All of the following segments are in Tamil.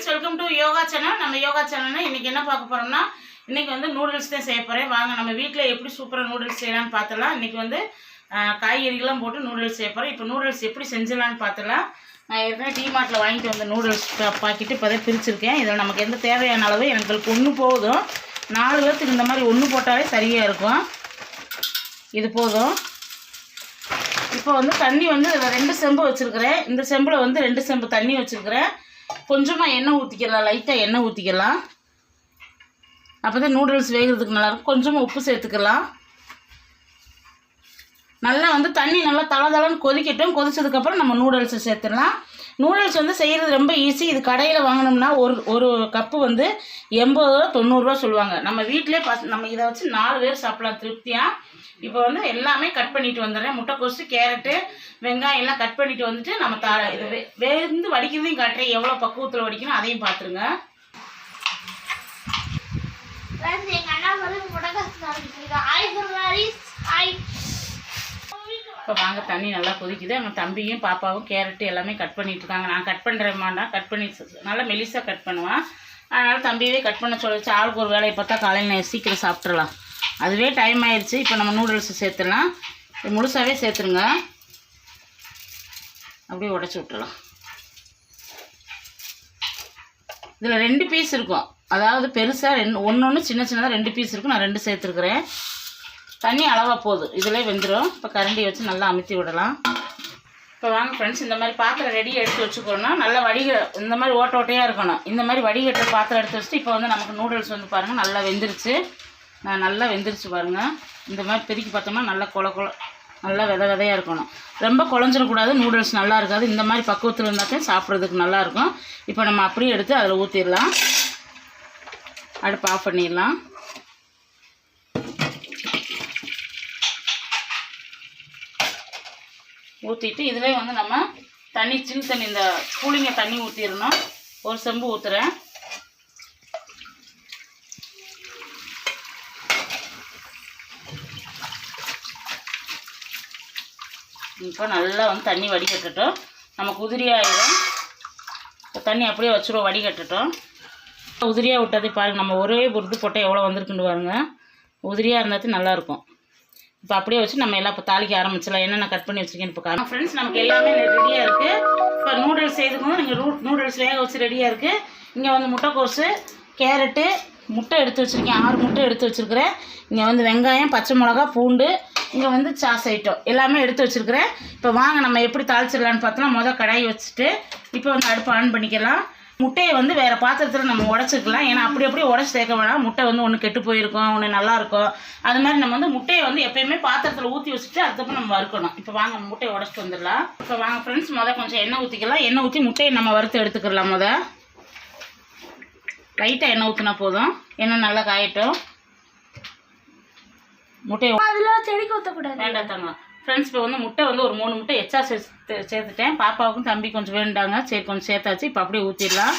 Friends welcome to yoga channel நம்ம யோகா சேனல்னா இன்றைக்கி என்ன பார்க்க போகிறோம்னா இன்றைக்கி வந்து நூடுல்ஸ் தான் செய்ய போகிறேன் வாங்க நம்ம வீட்டில் எப்படி சூப்பராக நூடுல்ஸ் செய்யலாம்னு பார்த்துலாம் இன்றைக்கி வந்து காய்கறிகள்லாம் போட்டு நூடுல்ஸ் செய்ய போகிறேன் இப்போ நூடுல்ஸ் எப்படி செஞ்சிடலாம்னு பார்த்துலாம் நான் ஏற்கனவே டிமார்ட்டில் வாங்கிட்டு வந்த நூடுல்ஸ் பாக்கெட்டு இப்போ தான் பிரிச்சிருக்கேன். இதில் நமக்கு எந்த தேவையான அளவு எங்களுக்கு ஒன்று போதும். நாலு பேர்த்துக்கு இந்த மாதிரி ஒன்று போட்டாலே சரியாக இருக்கும். இது போதும். இப்போ வந்து தண்ணி வந்து ரெண்டு செம்பு வச்சுருக்கிறேன். இந்த செம்பில் வந்து ரெண்டு செம்பு தண்ணி வச்சுருக்கிறேன். கொஞ்சமாக எண்ணெய் ஊற்றிக்கலாம் லைட்டாக எண்ணெய் ஊற்றிக்கலாம் அப்போ தான் நூடுல்ஸ் வேகிறதுக்கு நல்லாயிருக்கும். கொஞ்சமாக உப்பு சேர்த்துக்கலாம். நல்லா வந்து தண்ணி நல்லா தள தளன்னு கொதிக்கட்டும். கொதிச்சதுக்கப்புறம் நம்ம நூடுல்ஸை சேர்த்துடலாம். நூடுல்ஸ் வந்து செய்கிறது ரொம்ப ஈஸி இது கடையில் வாங்கினோம்னா ஒரு ஒரு கப்பு வந்து எண்பது ரூபா தொண்ணூறுரூவா சொல்லுவாங்க. நம்ம வீட்டிலே பஸ் நம்ம இதை வச்சு நாலு பேர் சாப்பிடலாம் திருப்தியாக இப்போ வந்து எல்லாமே கட் பண்ணிட்டு வந்துடுறேன். முட்டைக்கோசு கேரட்டு வெங்காயம் எல்லாம் கட் பண்ணிட்டு வந்துட்டு நம்ம தா இது வே- வேந்து வடிக்கிறதையும் காட்டுறேன். எவ்வளோ பக்குவத்தில் வடிக்கணும் அதையும் பார்த்துருங்க இப்போ வாங்க தண்ணி நல்லா கொதிக்குது. அவங்க தம்பியும் பாப்பாவும் கேரட்டு எல்லாமே கட் பண்ணிகிட்டு இருக்காங்க நான் கட் பண்ணுறேன்மாண்டா கட் பண்ணி நல்லா மெலிசாக கட் பண்ணுவேன். அதனால் தம்பியவே கட் பண்ண சொல்லிச்சு. ஆளுக்கு ஒரு வேலையை பார்த்தா காலையில் நான் சீக்கிரம் சாப்பிட்றலாம் அதுவே டைம் ஆயிடுச்சு. இப்போ நம்ம நூடுல்ஸ் சேர்த்துடலாம். முழுசாகவே சேர்த்துருங்க. அப்படியே உடச்சி விட்டுலாம் இதில் ரெண்டு பீஸ் இருக்கும். அதாவது பெருசாக ரெண்டு ஒன்று ஒன்று சின்ன சின்னதாக ரெண்டு பீஸ் இருக்கும். நான் ரெண்டு சேர்த்துருக்குறேன். தண்ணி அளவாக போகுது. இதிலே வெந்துடும் இப்போ கரண்டி வச்சு நல்லா அமுத்தி விடலாம். இப்போ வாங்க ஃப்ரெண்ட்ஸ் இந்த மாதிரி பாத்திரம் ரெடியாக எடுத்து வச்சுக்கணும் நல்லா வடிக இந்த மாதிரி ஓட்ட ஓட்டையாக இருக்கணும். இந்த மாதிரி வடிகட்டுற பாத்திரம் எடுத்து வச்சுட்டு இப்போ வந்து நமக்கு நூடுல்ஸ் வந்து பாருங்கள் நல்லா வெந்துருச்சு. நான் நல்லா வெந்துருச்சு பாருங்கள் இந்த மாதிரி பெருக்கி பார்த்தோம்னா நல்லா கொல கொல நல்லா வித விதையாக இருக்கணும். ரொம்ப குழஞ்சிடக்கூடாது. நூடுல்ஸ் நல்லா இருக்காது. இந்த மாதிரி பக்குவத்தில் இருந்தாக்கே சாப்பிட்றதுக்கு நல்லாயிருக்கும் இப்போ நம்ம அப்படியே எடுத்து அதில் ஊற்றிடலாம் அடுப்பு ஆஃப் பண்ணிடலாம். ஊற்றிட்டு இதிலே வந்து நம்ம தண்ணி சின்ன தண்ணி இந்த கூலிங்க தண்ணி ஊற்றிடணும் ஒரு செம்பு ஊற்றுறேன் இப்போ நல்லா வந்து தண்ணி வடிகட்டட்டும். நமக்கு உதிரியாயிடும் இப்போ தண்ணி அப்படியே வச்சுருவோம் வடிகட்டட்டும். உதிரியாக விட்டதே பாருங்கள் நம்ம ஒரே பொருத்து போட்டால் எவ்வளோ வந்திருக்குன்னு பாருங்கள் உதிரியாக இருந்தாச்சு நல்லாயிருக்கும். இப்போ அப்படியே வச்சு நம்ம எல்லாம் இப்போ தாளிக்க ஆரம்பிச்சிடலாம். என்னென்ன கட் பண்ணி வச்சிருக்கேன்னு இப்போ காணும் ஃப்ரெண்ட்ஸ் நமக்கு எல்லாமே ரெடியாக இருக்குது இப்போ நூடுல்ஸ் செய்துக்கணும் நீங்கள் ரூ நூடுல்ஸ் வேக வச்சு ரெடியாக இருக்குது இங்கே வந்து முட்டைக்கோசு கேரட்டு முட்டை எடுத்து வச்சுருக்கேன். ஆறு முட்டை எடுத்து வச்சுருக்கிறேன். இங்கே வந்து வெங்காயம் பச்சை மிளகா பூண்டு இங்கே வந்து சாஸ் ஐட்டம் எல்லாமே எடுத்து வச்சுருக்கிறேன். இப்போ வாங்க நம்ம எப்படி தாளிச்சிடலான்னு பார்த்தோன்னா மொதல் கடாய் வச்சுட்டு இப்போ வந்து அடுப்பு ஆன் பண்ணிக்கலாம். முட்டையை வந்து வேறு பாத்திரத்தில் நம்ம உடச்சிக்கலாம். ஏன்னா அப்படி அப்படியே உடச்சி சேர்க்க வேணாம். முட்டை வந்து ஒன்று கெட்டு போயிருக்கும் ஒன்று நல்லா இருக்கும். அது மாதிரி நம்ம வந்து முட்டையை வந்து எப்பயுமே பாத்திரத்தில் ஊற்றி வச்சுட்டு அதுக்கப்புறம் நம்ம வறுக்கணும். இப்போ வாங்க முட்டையை உடச்சிட்டு வந்துடலாம். இப்போ வாங்க ஃப்ரெண்ட்ஸ் முதல் கொஞ்சம் எண்ணெய் ஊற்றிக்கலாம் எண்ணெய் ஊற்றி முட்டையை நம்ம வறுத்து எடுத்துக்கலாம் முத. லைட்டாக எண்ணெய் ஊற்றினா போதும். எண்ணெய் நல்லா காயட்டும். முட்டையை அதெல்லாம் செடி கொத்தக்கூடாது வேண்டாம் தாங்க ஃப்ரெண்ட்ஸ் இப்போ வந்து முட்டை வந்து ஒரு மூணு முட்டை எச்சா சேர்த்து சேர்த்துட்டேன். பாப்பாவுக்கும் தம்பி கொஞ்சம் வேண்டாங்க. சரி கொஞ்சம் சேர்த்தாச்சு. இப்போ அப்படியே ஊற்றிடலாம்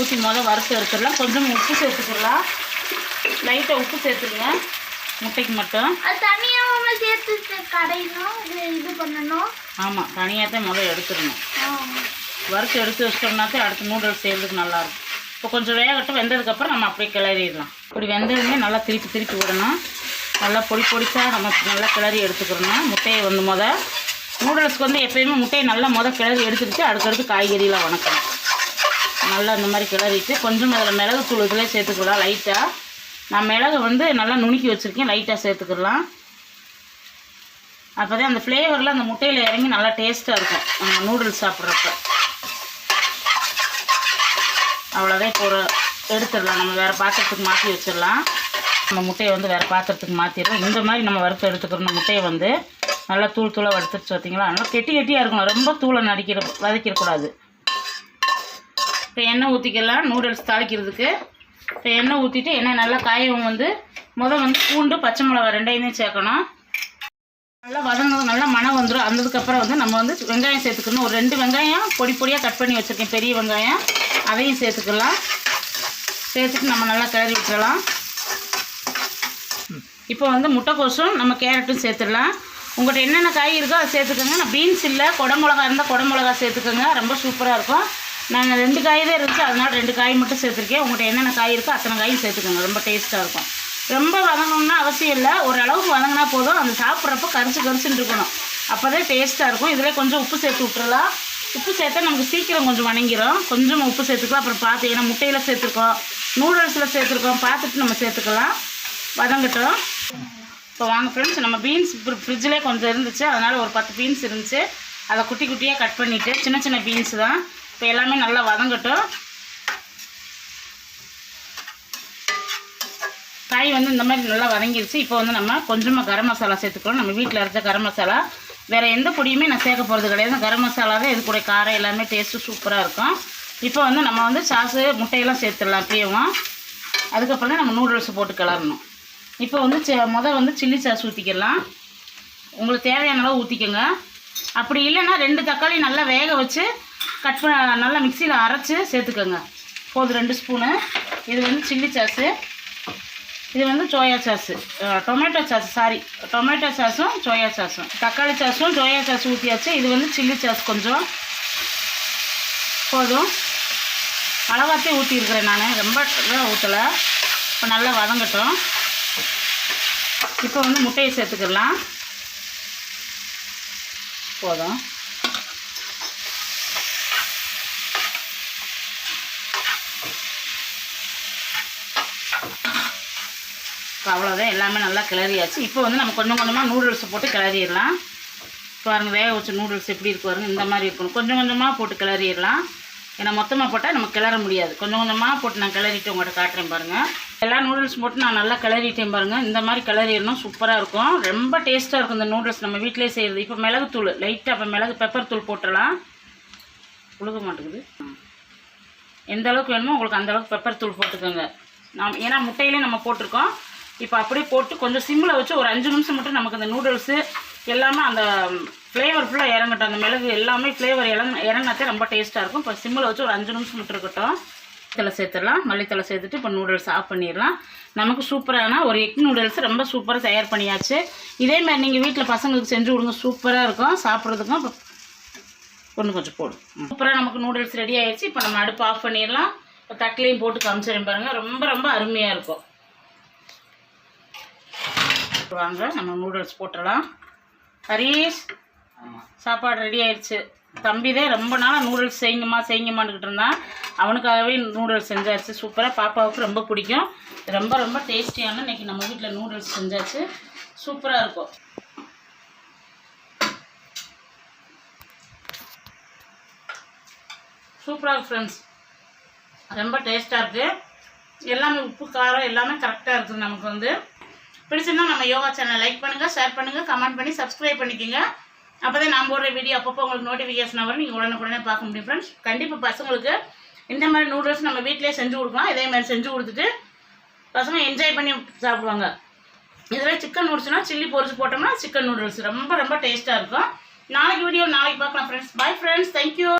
ஊற்றி முதல் வறுத்து எடுத்துடலாம். கொஞ்சம் உப்பு சேர்த்துக்கலாம். லைட்டாக உப்பு சேர்த்துருங்க முட்டைக்கு மட்டும். தனியாக சேர்த்து கடையணும். இது பண்ணணும். ஆமாம் தனியாக தான் முதல்ல எடுத்துடணும். வறுத்து எடுத்து வச்சிட்டோம்னாத்தே அடுத்து நூடுல்ஸ் செய்யறதுக்கு நல்லாயிருக்கும். இப்போ கொஞ்சம் வேகட்டும். வெந்ததுக்கப்புறம் நம்ம அப்படியே கிளறிடலாம். இப்படி வெந்ததுமே நல்லா திருப்பி திருப்பி விடணும். நல்லா பொடி பொடிச்சாக நம்ம நல்லா கிளறி எடுத்துக்கிறோம்னா முட்டையை வந்து மொதல் நூடுல்ஸ்க்கு வந்து எப்பயுமே முட்டையை நல்லா முத கிளறி எடுத்துக்கிட்டு அடுத்தடுத்து காய்கறியெலாம் வணக்கணும். நல்லா இந்த மாதிரி கிளறிட்டு கொஞ்சம் அதில் மிளகு தூள் இதிலே சேர்த்துக்கலாம் லைட்டாக நான் மிளகு வந்து நல்லா நுணுக்கி வச்சுருக்கேன் லைட்டாக சேர்த்துக்கலாம். அப்போ தான் அந்த ஃப்ளேவரில் அந்த முட்டையில் இறங்கி நல்லா டேஸ்ட்டாக இருக்கும் நம்ம நூடுல்ஸ் சாப்பிட்றப்ப. அவ்வளோதான் இப்போ ஒரு எடுத்துடலாம் நம்ம வேறு பாத்திரத்துக்கு மாற்றி வச்சிடலாம். நம்ம முட்டையை வந்து வேறு பாத்திரத்துக்கு மாற்றிடுறோம் இந்த மாதிரி நம்ம வறுத்து எடுத்துக்கிறோம். முட்டையை வந்து நல்லா தூள் தூளாக வறுத்துருச்சு பார்த்தீங்களா நல்லா கெட்டி கெட்டியாக இருக்கணும். ரொம்ப தூளை நடிக்கிற வதக்கிடக்கூடாது. இப்போ எண்ணெய் ஊற்றிக்கலாம் நூடுல்ஸ் தாளிக்கிறதுக்கு. இப்போ எண்ணெய் ஊற்றிட்டு எண்ணெய் நல்லா காயவும் வந்து முதல் வந்து பூண்டு பச்சை மிளகா ரெண்டையுமே சேர்க்கணும். நல்லா வதங்கினது நல்லா மணம் வந்துடும் அந்ததுக்கப்புறம் வந்து நம்ம வந்து வெங்காயம் சேர்த்துக்கணும். ஒரு ரெண்டு வெங்காயம் பொடி பொடியாக கட் பண்ணி வச்சுருக்கேன். பெரிய வெங்காயம். அதையும் சேர்த்துக்கலாம். சேர்த்துட்டு நம்ம நல்லா கிளறி விட்டுறலாம். இப்போ வந்து முட்டைக்கோசும் நம்ம கேரட்டும் சேர்த்துடலாம். உங்கள்கிட்ட என்னென்ன காய் இருக்கோ அதை சேர்த்துக்கோங்க. நான் பீன்ஸ் இல்லை குடமிளகா இருந்தால் குடமிளகா சேர்த்துக்கோங்க. ரொம்ப சூப்பராக இருக்கும். நாங்கள் ரெண்டு காய் தான் இருந்துச்சு. அதனால் ரெண்டு காய் மட்டும் சேர்த்துருக்கேன். உங்கள்கிட்ட என்னென்ன காய் இருக்கோ அத்தனை காயும் சேர்த்துக்கோங்க. ரொம்ப டேஸ்ட்டாக இருக்கும். ரொம்ப வதங்கணும்னா அவசியம் இல்லை. ஓரளவுக்கு வதங்கினா போதும். அந்த சாப்பிட்றப்ப கரிச்சு கரிச்சுன்னு இருக்கணும். அப்போ தான் டேஸ்ட்டாக இருக்கும். இதில் கொஞ்சம் உப்பு சேர்த்து விட்டுறலாம். உப்பு சேர்த்தா நமக்கு சீக்கிரம் கொஞ்சம் வணங்கிடும் கொஞ்சம் உப்பு சேர்த்துக்கலாம். அப்புறம் பார்த்து ஏன்னா முட்டையில் சேர்த்துருக்கோம். நூடுல்ஸில் சேர்த்துருக்கோம். பார்த்துட்டு நம்ம சேர்த்துக்கலாம். வதங்கட்டும். இப்போ வாங்க ஃப்ரெண்ட்ஸ் நம்ம பீன்ஸ் ஃப்ரிட்ஜிலே கொஞ்சம் இருந்துச்சு. அதனால் ஒரு பத்து பீன்ஸ் இருந்துச்சு. அதை குட்டி குட்டியாக கட் பண்ணிவிட்டு சின்ன சின்ன பீன்ஸ் தான். இப்போ எல்லாமே நல்லா வதங்கட்டும். காய் வந்து இந்த மாதிரி நல்லா வதங்கிருச்சு. இப்போ வந்து நம்ம கொஞ்சமாக கரம் மசாலா சேர்த்துக்கிறோம் நம்ம வீட்டில் அரைச்ச கரம் மசாலா. வேறு எந்த பொடியுமே நான் சேர்க்க போகிறது கிடையாது. கரம் மசாலா தான் இது கூட காரம் எல்லாமே டேஸ்ட்டு சூப்பராக இருக்கும். இப்போ வந்து நம்ம வந்து சாஸு முட்டையெல்லாம் சேர்த்துடலாம். அப்படியேவும் அதுக்கப்புறம் தான் நம்ம நூடுல்ஸ் போட்டு கிளறணும். இப்போ வந்து சி- வந்து சில்லி சாஸ் ஊற்றிக்கலாம் உங்களுக்கு தேவையான அளவு ஊற்றிக்கோங்க அப்படி இல்லைன்னா ரெண்டு தக்காளி நல்லா வேக வச்சு கட் பண்ண நல்லா மிக்சியில் அரைச்சி சேர்த்துக்கோங்க. போதும் ரெண்டு ஸ்பூனு. இது வந்து சில்லி சாஸு. இது வந்து soya sauce. Tomato sauce sorry. Tomato சாஸும் soya சாஸும். தக்காளி சாஸும் சோயா சாஸ் ஊற்றியாச்சு இது வந்து சில்லி சாஸ் கொஞ்சம். போதும். அளவாத்தையும் ஊற்றிருக்கிறேன் நான். ரொம்ப ஊற்றலை இப்போ நல்லா வதங்கட்டும். இப்போ வந்து முட்டையை சேர்த்துக்கலாம். போதும். இப்போ அவ்வளோதான் எல்லாமே நல்லா கிளறியாச்சு. இப்போ வந்து நம்ம கொஞ்சம் கொஞ்சமாக நூடுல்ஸ் போட்டு கிளறிடலாம். பாருங்கள் வேக வச்ச நூடுல்ஸ் எப்படி இருக்கு பாருங்க இந்த மாதிரி இருக்கணும். கொஞ்சம் கொஞ்சமாக போட்டு கிளறிடலாம். ஏன்னா மொத்தமாக போட்டால் நம்ம கிளற முடியாது. கொஞ்சம் கொஞ்சமாக போட்டு நான் கிளறிட்டு உங்கள்கிட்ட காட்டுறேன் பாருங்கள் எல்லா நூடுல்ஸ் போட்டு நான் நல்லா கிளறிட்டேன் பாருங்கள் இந்த மாதிரி கிளறிடணும். சூப்பராக இருக்கும். ரொம்ப டேஸ்ட்டாக இருக்கும் இந்த நூடுல்ஸ் நம்ம வீட்டிலே செய்கிறது இப்போ மிளகுத்தூள் லைட்டாக இப்போ மிளகு பெப்பர் தூள் போட்டுடலாம். உழுக மாட்டேங்குது. எந்த அளவுக்கு வேணுமோ உங்களுக்கு அந்தளவுக்கு பெப்பர் தூள் போட்டுக்கோங்க. நாம் ஏன்னா முட்டையிலே நம்ம போட்டிருக்கோம். இப்போ அப்படியே போட்டு கொஞ்சம் சிம்மில் வச்சு ஒரு அஞ்சு நிமிஷம் மட்டும் நமக்கு அந்த நூடுல்ஸு எல்லாமே அந்த ஃப்ளேவர் ஃபுல்லாக இறங்கட்டும். அந்த மிளகு எல்லாமே ஃப்ளேவர் இறங்க இறங்கினாத்தே ரொம்ப டேஸ்ட்டாக இருக்கும். இப்போ சிம்மில் வச்சு ஒரு அஞ்சு நிமிஷம் மட்டும் இருக்கட்டும். தலை சேர்த்துடலாம். மல்லித்தலை சேர்த்துட்டு இப்போ நூடுல்ஸ் ஆஃப் பண்ணிடலாம். நமக்கு சூப்பரான ஒரு எக் நூடுல்ஸ் ரொம்ப சூப்பராக தயார் பண்ணியாச்சு. இதே மாதிரி நீங்கள் வீட்டில் பசங்களுக்கு செஞ்சு கொடுங்க சூப்பராக இருக்கும். சாப்பிட்றதுக்கும் இப்போ ஒன்று கொஞ்சம் போடும் சூப்பராக நமக்கு நூடுல்ஸ் ரெடி ஆயிடுச்சு இப்போ நம்ம அடுப்பு ஆஃப் பண்ணிடலாம். இப்போ தட்டிலையும் போட்டு காமிச்சிடும் பாருங்கள் ரொம்ப ரொம்ப அருமையாக இருக்கும். வாங்க நம்ம நூடுல்ஸ் போட்டுடலாம். ஹரீஷ் சாப்பாடு ரெடி ஆயிடுச்சு தம்பி தான் ரொம்ப நாளாக நூடுல்ஸ் செய்யுங்கம்மா செய்யுங்கம்மான்னுக்கிட்டு இருந்தான் அவனுக்காகவே நூடுல்ஸ் செஞ்சாச்சு. சூப்பராக பாப்பாவுக்கு ரொம்ப பிடிக்கும். ரொம்ப ரொம்ப டேஸ்டியான இன்னைக்கு நம்ம வீட்டில் நூடுல்ஸ் செஞ்சாச்சு. சூப்பராக இருக்கும். சூப்பராக இருக்குது ஃப்ரெண்ட்ஸ் ரொம்ப டேஸ்ட்டாக இருக்குது எல்லாமே உப்பு காரம் எல்லாமே கரெக்டாக இருக்குது நமக்கு வந்து. பிடிச்சிருந்தா நம்ம யோகா சேனலை லைக் பண்ணுங்கள் ஷேர் பண்ணுங்கள் கமெண்ட் பண்ணி சப்ஸ்கிரைப் பண்ணிக்கோங்க. அப்போ தான் நான் போடுற வீடியோ அப்பப்போ உங்களுக்கு நோட்டிஃபிகேஷன் வரும். நீங்கள் உடனுக்குடனே பார்க்க முடியும் ஃப்ரெண்ட்ஸ் கண்டிப்பாக பசங்களுக்கு இந்த மாதிரி நூடுல்ஸ் நம்ம வீட்டிலேயே செஞ்சு கொடுக்கலாம். இதே மாதிரி செஞ்சு கொடுத்துட்டு பசங்க என்ஜாய் பண்ணி சாப்பிடுவாங்க. இதில் சிக்கன் நூடுல்ஸ்னால் சில்லி பொரிச்சு போட்டோம்னா சிக்கன் நூடுல்ஸ் ரொம்ப ரொம்ப டேஸ்ட்டாக இருக்கும். நாளைக்கு வீடியோ நாளைக்கு பார்க்கலாம் ஃப்ரெண்ட்ஸ் பை ஃப்ரெண்ட்ஸ் தேங்க்யூ